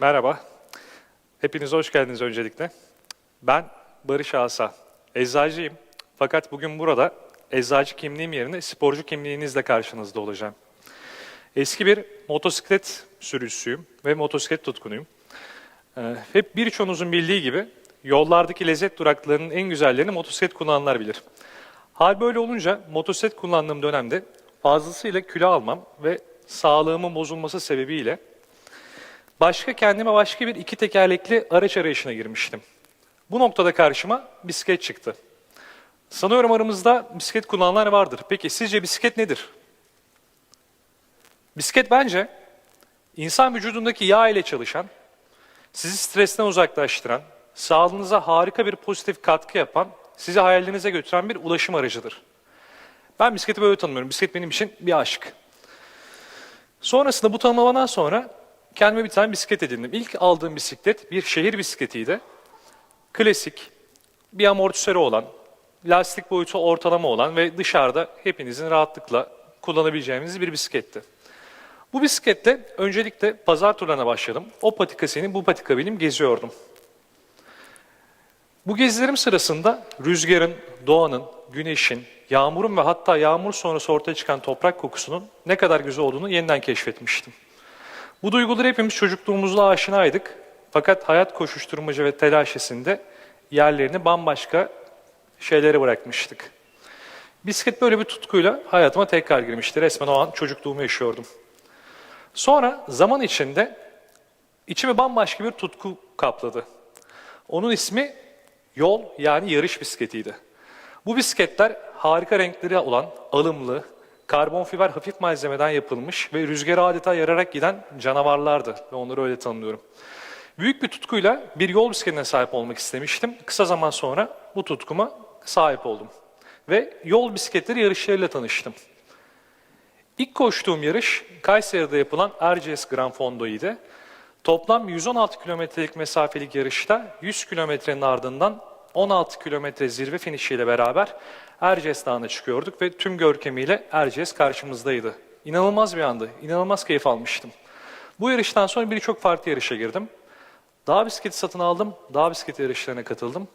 Merhaba. Hepiniz hoş geldiniz öncelikle. Ben Barış Asa. Eczacıyım. Fakat bugün burada eczacı kimliğim yerine sporcu kimliğinizle karşınızda olacağım. Eski bir motosiklet sürücüsüyüm ve motosiklet tutkunuyum. Ee, hep birçoğunuzun bildiği gibi yollardaki lezzet duraklarının en güzellerini motosiklet kullananlar bilir. Hal böyle olunca motosiklet kullandığım dönemde fazlasıyla kilo almam ve sağlığımın bozulması sebebiyle başka kendime başka bir iki tekerlekli araç arayışına girmiştim. Bu noktada karşıma bisiklet çıktı. Sanıyorum aramızda bisiklet kullananlar vardır. Peki sizce bisiklet nedir? Bisiklet bence insan vücudundaki yağ ile çalışan, sizi stresten uzaklaştıran, sağlığınıza harika bir pozitif katkı yapan, sizi hayallerinize götüren bir ulaşım aracıdır. Ben bisikleti böyle tanımıyorum. Bisiklet benim için bir aşk. Sonrasında bu tanımlamadan sonra kendime bir tane bisiklet edindim. İlk aldığım bisiklet bir şehir bisikletiydi. Klasik, bir amortisörü olan, lastik boyutu ortalama olan ve dışarıda hepinizin rahatlıkla kullanabileceğiniz bir bisikletti. Bu bisikletle öncelikle pazar turlarına başladım. O patika senin, bu patika benim geziyordum. Bu gezilerim sırasında rüzgarın, doğanın, güneşin, yağmurun ve hatta yağmur sonrası ortaya çıkan toprak kokusunun ne kadar güzel olduğunu yeniden keşfetmiştim. Bu duyguları hepimiz çocukluğumuzla aşinaydık. Fakat hayat koşuşturmaca ve telaşesinde yerlerini bambaşka şeylere bırakmıştık. Bisiklet böyle bir tutkuyla hayatıma tekrar girmişti. Resmen o an çocukluğumu yaşıyordum. Sonra zaman içinde içimi bambaşka bir tutku kapladı. Onun ismi yol yani yarış bisikletiydi. Bu bisikletler harika renkleri olan alımlı, karbon fiber hafif malzemeden yapılmış ve rüzgara adeta yararak giden canavarlardı ve onları öyle tanımlıyorum. Büyük bir tutkuyla bir yol bisikletine sahip olmak istemiştim. Kısa zaman sonra bu tutkuma sahip oldum. Ve yol bisikletleri yarışlarıyla tanıştım. İlk koştuğum yarış Kayseri'de yapılan Erciyes Grand Fondo'ydu. Toplam 116 kilometrelik mesafelik yarışta 100 kilometrenin ardından 16 kilometre zirve finişiyle beraber Erciyes Dağı'na çıkıyorduk ve tüm görkemiyle Erciyes karşımızdaydı. İnanılmaz bir andı, inanılmaz keyif almıştım. Bu yarıştan sonra birçok farklı yarışa girdim. Dağ bisikleti satın aldım, dağ bisikleti yarışlarına katıldım.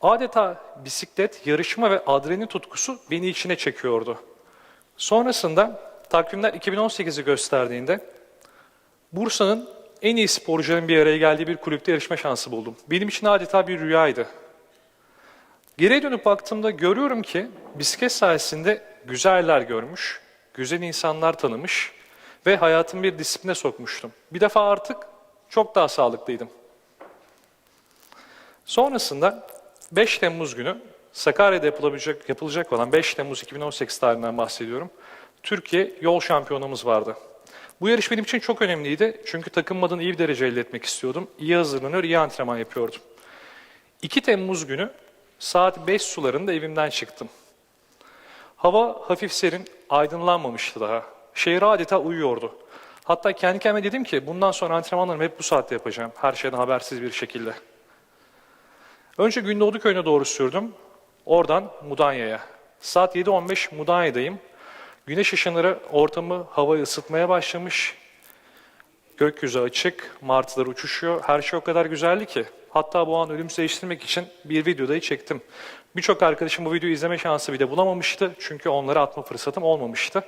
Adeta bisiklet, yarışma ve adrenalin tutkusu beni içine çekiyordu. Sonrasında takvimler 2018'i gösterdiğinde Bursa'nın en iyi sporcuların bir araya geldiği bir kulüpte yarışma şansı buldum. Benim için adeta bir rüyaydı. Geriye dönüp baktığımda görüyorum ki bisiklet sayesinde güzeller görmüş, güzel insanlar tanımış ve hayatımı bir disipline sokmuştum. Bir defa artık çok daha sağlıklıydım. Sonrasında 5 Temmuz günü Sakarya'da yapılabilecek, yapılacak olan 5 Temmuz 2018 tarihinden bahsediyorum. Türkiye yol şampiyonumuz vardı. Bu yarış benim için çok önemliydi. Çünkü takınmadan iyi bir derece elde etmek istiyordum. İyi hazırlanıyor, iyi antrenman yapıyordum. 2 Temmuz günü saat 5 sularında evimden çıktım. Hava hafif serin, aydınlanmamıştı daha. Şehir adeta uyuyordu. Hatta kendi kendime dedim ki bundan sonra antrenmanlarımı hep bu saatte yapacağım. Her şeyden habersiz bir şekilde. Önce Gündoğdu köyüne doğru sürdüm. Oradan Mudanya'ya. Saat 7.15 Mudanya'dayım. Güneş ışınları ortamı, havayı ısıtmaya başlamış. Gökyüzü açık, martılar uçuşuyor. Her şey o kadar güzeldi ki. Hatta bu an ölümsüz değiştirmek için bir videoda çektim. Birçok arkadaşım bu videoyu izleme şansı bile bulamamıştı. Çünkü onları atma fırsatım olmamıştı.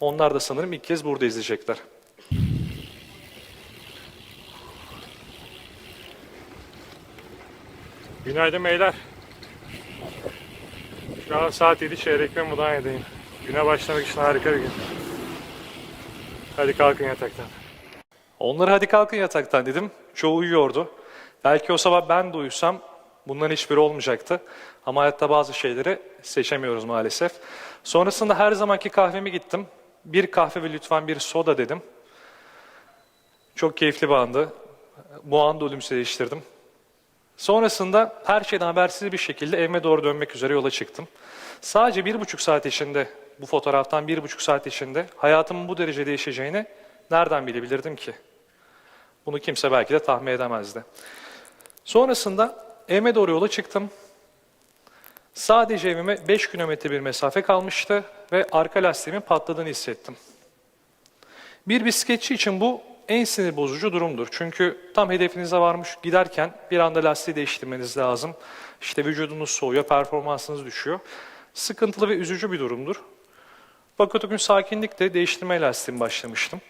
Onlar da sanırım ilk kez burada izleyecekler. Günaydın beyler. Şu an saat 7 çeyrek ve Mudanya'dayım. Güne başlamak için harika bir gün. Hadi kalkın yataktan. Onlara hadi kalkın yataktan dedim. Çoğu uyuyordu. Belki o sabah ben de uyusam bunların hiçbiri olmayacaktı. Ama hayatta bazı şeyleri seçemiyoruz maalesef. Sonrasında her zamanki kahvemi gittim. Bir kahve ve lütfen bir soda dedim. Çok keyifli bir andı. Bu anda ölümsüzleştirdim. Sonrasında her şeyden habersiz bir şekilde evime doğru dönmek üzere yola çıktım. Sadece bir buçuk saat içinde, bu fotoğraftan bir buçuk saat içinde hayatımın bu derece değişeceğini nereden bilebilirdim ki? Bunu kimse belki de tahmin edemezdi. Sonrasında evime doğru yola çıktım. Sadece evime 5 kilometre bir mesafe kalmıştı ve arka lastiğimin patladığını hissettim. Bir bisikletçi için bu en sinir bozucu durumdur. Çünkü tam hedefinize varmış giderken bir anda lastiği değiştirmeniz lazım. İşte vücudunuz soğuyor, performansınız düşüyor. Sıkıntılı ve üzücü bir durumdur. Fakat o gün sakinlikle değiştirme lastiğimi başlamıştım.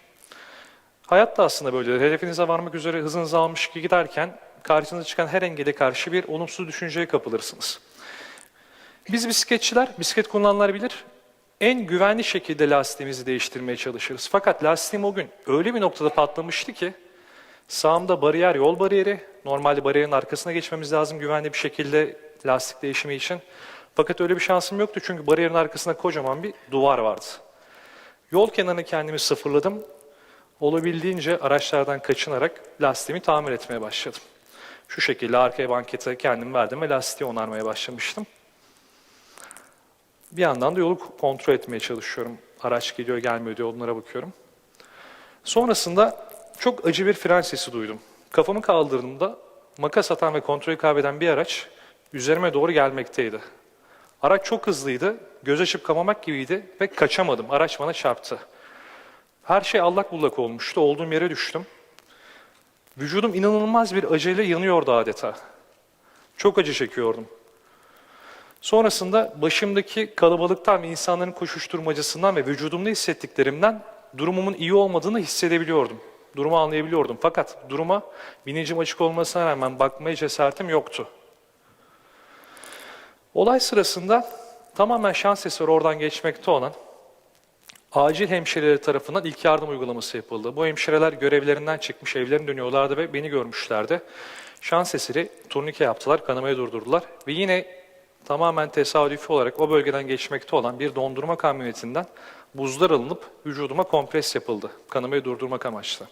Hayat da aslında böyledir. Hedefinize varmak üzere hızınızı almış ki giderken karşınıza çıkan her engele karşı bir olumsuz düşünceye kapılırsınız. Biz bisikletçiler, bisiklet kullananlar bilir, en güvenli şekilde lastiğimizi değiştirmeye çalışırız. Fakat lastiğim o gün öyle bir noktada patlamıştı ki sağımda bariyer, yol bariyeri, normalde bariyerin arkasına geçmemiz lazım güvenli bir şekilde lastik değişimi için. Fakat öyle bir şansım yoktu çünkü bariyerin arkasında kocaman bir duvar vardı. Yol kenarını kendimi sıfırladım. Olabildiğince araçlardan kaçınarak lastiğimi tamir etmeye başladım. Şu şekilde arkaya bankete kendim verdim ve lastiği onarmaya başlamıştım. Bir yandan da yolu kontrol etmeye çalışıyorum. Araç geliyor gelmiyor diye onlara bakıyorum. Sonrasında çok acı bir fren sesi duydum. Kafamı kaldırdığımda makas atan ve kontrolü kaybeden bir araç üzerime doğru gelmekteydi. Araç çok hızlıydı, göz açıp kamamak gibiydi ve kaçamadım. Araç bana çarptı. Her şey allak bullak olmuştu. Olduğum yere düştüm. Vücudum inanılmaz bir acıyla yanıyordu adeta. Çok acı çekiyordum. Sonrasında başımdaki kalabalıktan ve insanların koşuşturmacasından ve vücudumda hissettiklerimden durumumun iyi olmadığını hissedebiliyordum. Durumu anlayabiliyordum. Fakat duruma bilincim açık olmasına rağmen bakmaya cesaretim yoktu. Olay sırasında tamamen şans eseri oradan geçmekte olan acil hemşireleri tarafından ilk yardım uygulaması yapıldı. Bu hemşireler görevlerinden çıkmış evlerine dönüyorlardı ve beni görmüşlerdi. Şans eseri turnike yaptılar, kanamayı durdurdular ve yine tamamen tesadüfi olarak o bölgeden geçmekte olan bir dondurma kamyonetinden buzlar alınıp vücuduma kompres yapıldı. Kanamayı durdurmak amaçlı.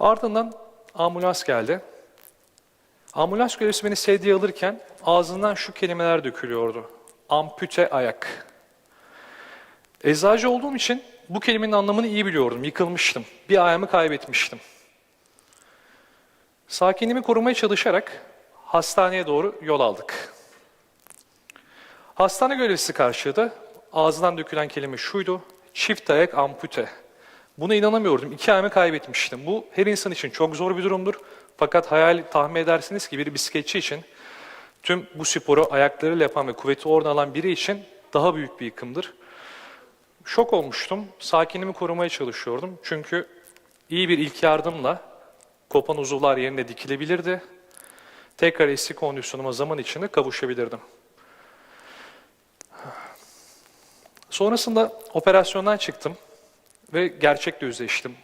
Ardından ambulans geldi. Ambulans görevlisi beni sedyeye alırken ağzından şu kelimeler dökülüyordu. Ampute ayak. Eczacı olduğum için bu kelimenin anlamını iyi biliyordum. Yıkılmıştım. Bir ayağımı kaybetmiştim. Sakinliğimi korumaya çalışarak hastaneye doğru yol aldık. Hastane görevlisi karşıladı. Ağzından dökülen kelime şuydu. Çift ayak ampute. Buna inanamıyordum. İki ayağımı kaybetmiştim. Bu her insan için çok zor bir durumdur. Fakat hayal tahmin edersiniz ki bir bisikletçi için tüm bu sporu ayaklarıyla yapan ve kuvveti oradan alan biri için daha büyük bir yıkımdır. Şok olmuştum. Sakinliğimi korumaya çalışıyordum. Çünkü iyi bir ilk yardımla kopan uzuvlar yerine dikilebilirdi. Tekrar eski kondisyonuma zaman içinde kavuşabilirdim. Sonrasında operasyondan çıktım ve gerçekle yüzleştim.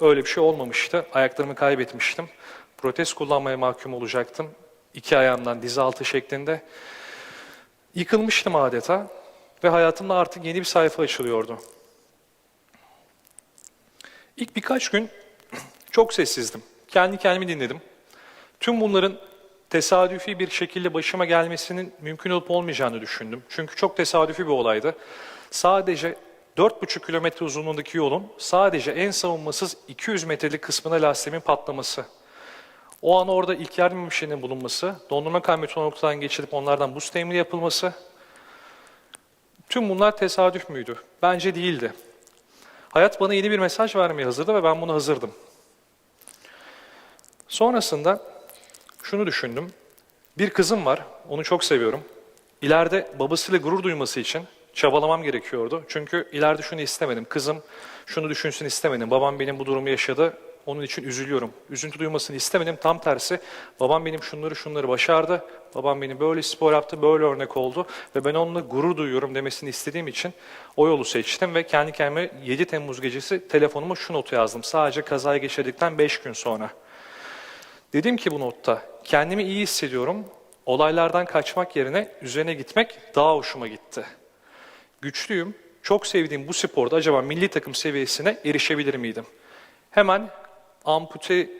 Öyle bir şey olmamıştı. Ayaklarımı kaybetmiştim. Protez kullanmaya mahkum olacaktım. İki ayağımdan diz altı şeklinde. Yıkılmıştım adeta ve hayatımda artık yeni bir sayfa açılıyordu. İlk birkaç gün çok sessizdim. Kendi kendimi dinledim. Tüm bunların tesadüfi bir şekilde başıma gelmesinin mümkün olup olmayacağını düşündüm. Çünkü çok tesadüfi bir olaydı. Sadece 4,5 kilometre uzunluğundaki yolun sadece en savunmasız 200 metrelik kısmına lastiğimin patlaması. O an orada ilk yardım hemşirenin bulunması, dondurma kamyonu noktadan geçirip onlardan buz temini yapılması. Tüm bunlar tesadüf müydü? Bence değildi. Hayat bana yeni bir mesaj vermeye hazırdı ve ben buna hazırdım. Sonrasında şunu düşündüm. Bir kızım var, onu çok seviyorum. İleride babasıyla gurur duyması için çabalamam gerekiyordu. Çünkü ileride şunu istemedim. Kızım şunu düşünsün istemedim. Babam benim bu durumu yaşadı. Onun için üzülüyorum. Üzüntü duymasını istemedim. Tam tersi babam benim şunları şunları başardı. Babam benim böyle spor yaptı, böyle örnek oldu. Ve ben onunla gurur duyuyorum demesini istediğim için o yolu seçtim. Ve kendi kendime 7 Temmuz gecesi telefonuma şu notu yazdım. Sadece kazaya geçirdikten 5 gün sonra. Dedim ki bu notta kendimi iyi hissediyorum. Olaylardan kaçmak yerine üzerine gitmek daha hoşuma gitti. Güçlüyüm. Çok sevdiğim bu sporda acaba milli takım seviyesine erişebilir miydim? Hemen ampute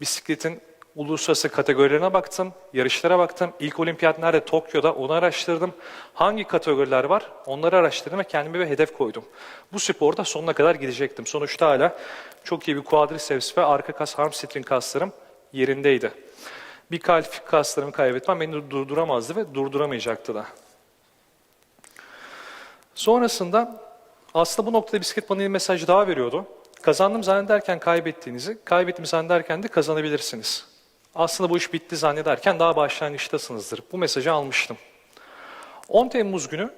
bisikletin uluslararası kategorilerine baktım, yarışlara baktım. İlk olimpiyat nerede? Tokyo'da. Onu araştırdım. Hangi kategoriler var? Onları araştırdım ve kendime bir hedef koydum. Bu sporda sonuna kadar gidecektim. Sonuçta hala çok iyi bir quadriceps ve arka kas hamstring kaslarım yerindeydi. Bir kalp kaslarımı kaybetmem beni durduramazdı ve durduramayacaktı da. Sonrasında aslında bu noktada bisiklet bana bir mesaj daha veriyordu. Kazandım zannederken kaybettiğinizi, kaybettim zannederken de kazanabilirsiniz. Aslında bu iş bitti zannederken daha başlangıçtasınızdır. Bu mesajı almıştım. 10 Temmuz günü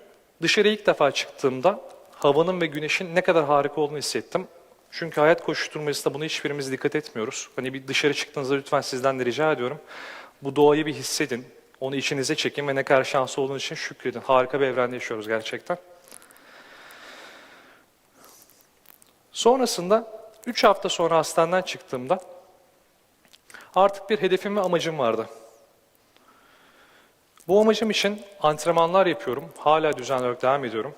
dışarı ilk defa çıktığımda havanın ve güneşin ne kadar harika olduğunu hissettim. Çünkü hayat koşuşturmacasında buna hiçbirimiz dikkat etmiyoruz. Hani bir dışarı çıktığınızda lütfen sizden de rica ediyorum. Bu doğayı bir hissedin, onu içinize çekin ve ne kadar şanslı olduğunuz için şükredin. Harika bir evrende yaşıyoruz gerçekten. Sonrasında 3 hafta sonra hastaneden çıktığımda artık bir hedefim ve amacım vardı. Bu amacım için antrenmanlar yapıyorum. Hala düzenli olarak devam ediyorum.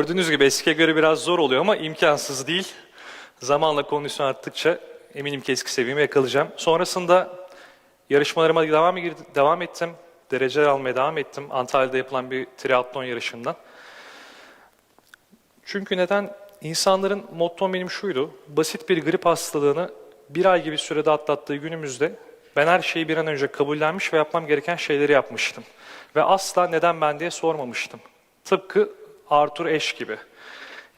Gördüğünüz gibi eskiye göre biraz zor oluyor ama imkansız değil. Zamanla kondisyon arttıkça eminim ki eski seviyemi yakalayacağım. Sonrasında yarışmalarıma devam, devam ettim. Dereceler almaya devam ettim. Antalya'da yapılan bir triatlon yarışından. Çünkü neden? İnsanların mottom benim şuydu. Basit bir grip hastalığını bir ay gibi sürede atlattığı günümüzde ben her şeyi bir an önce kabullenmiş ve yapmam gereken şeyleri yapmıştım. Ve asla neden ben diye sormamıştım. Tıpkı Arthur Ashe gibi.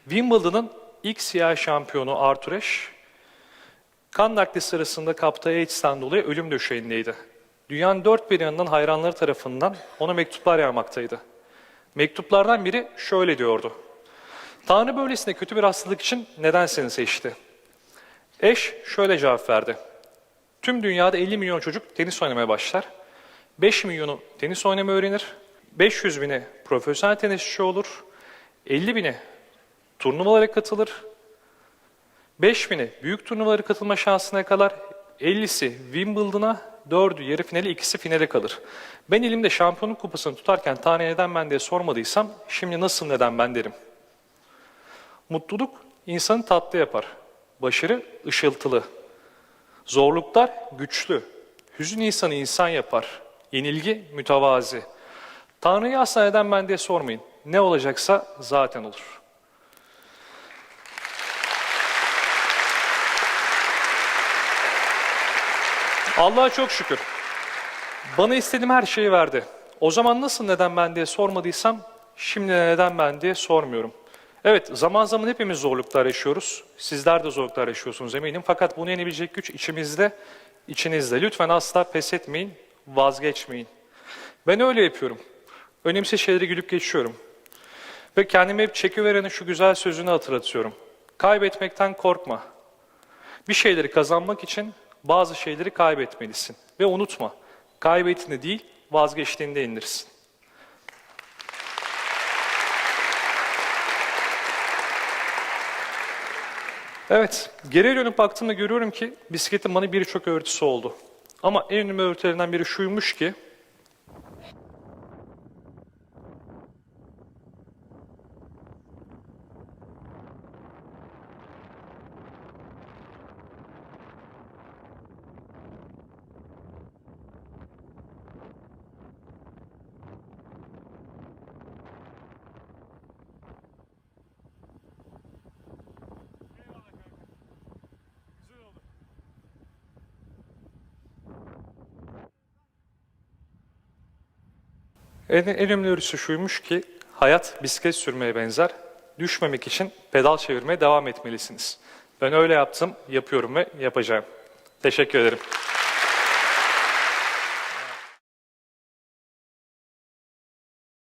Wimbledon'ın ilk siyah şampiyonu Arthur Ashe, kan nakli sırasında kaptığı AIDS'ten dolayı ölüm döşeğindeydi. Dünyanın dört bir yanından hayranları tarafından ona mektuplar yağmaktaydı. Mektuplardan biri şöyle diyordu. Tanrı böylesine kötü bir hastalık için neden seni seçti? Eş şöyle cevap verdi. Tüm dünyada 50 milyon çocuk tenis oynamaya başlar. 5 milyonu tenis oynamayı öğrenir. 500 bini profesyonel tenisçi olur. 50 bini turnuvalara katılır. 5 bini büyük turnuvalara katılma şansına yakalar. 50'si Wimbledon'a, 4'ü yarı finali, ikisi finale kalır. Ben elimde şampiyonluk kupasını tutarken Tanrı neden ben diye sormadıysam şimdi nasıl neden ben derim. Mutluluk insanı tatlı yapar. Başarı ışıltılı. Zorluklar güçlü. Hüzün insanı insan yapar. Yenilgi mütevazi. Tanrı'yı asla neden ben diye sormayın. Ne olacaksa zaten olur. Allah'a çok şükür. Bana istediğim her şeyi verdi. O zaman nasıl neden ben diye sormadıysam, şimdi neden ben diye sormuyorum. Evet, zaman zaman hepimiz zorluklar yaşıyoruz. Sizler de zorluklar yaşıyorsunuz eminim. Fakat bunu yenebilecek güç içimizde, içinizde. Lütfen asla pes etmeyin, vazgeçmeyin. Ben öyle yapıyorum. Önemsiz şeyleri gülüp geçiyorum. Ve kendime hep çekiverenin şu güzel sözünü hatırlatıyorum. Kaybetmekten korkma. Bir şeyleri kazanmak için bazı şeyleri kaybetmelisin. Ve unutma, kaybettiğinde değil, vazgeçtiğinde indirsin. Evet, geriye dönüp baktığımda görüyorum ki bisikletin bana birçok öğretisi oldu. Ama en önemli öğretilerinden biri şuymuş ki, En, en önemli öğretisi şuymuş ki hayat bisiklet sürmeye benzer. Düşmemek için pedal çevirmeye devam etmelisiniz. Ben öyle yaptım, yapıyorum ve yapacağım. Teşekkür ederim.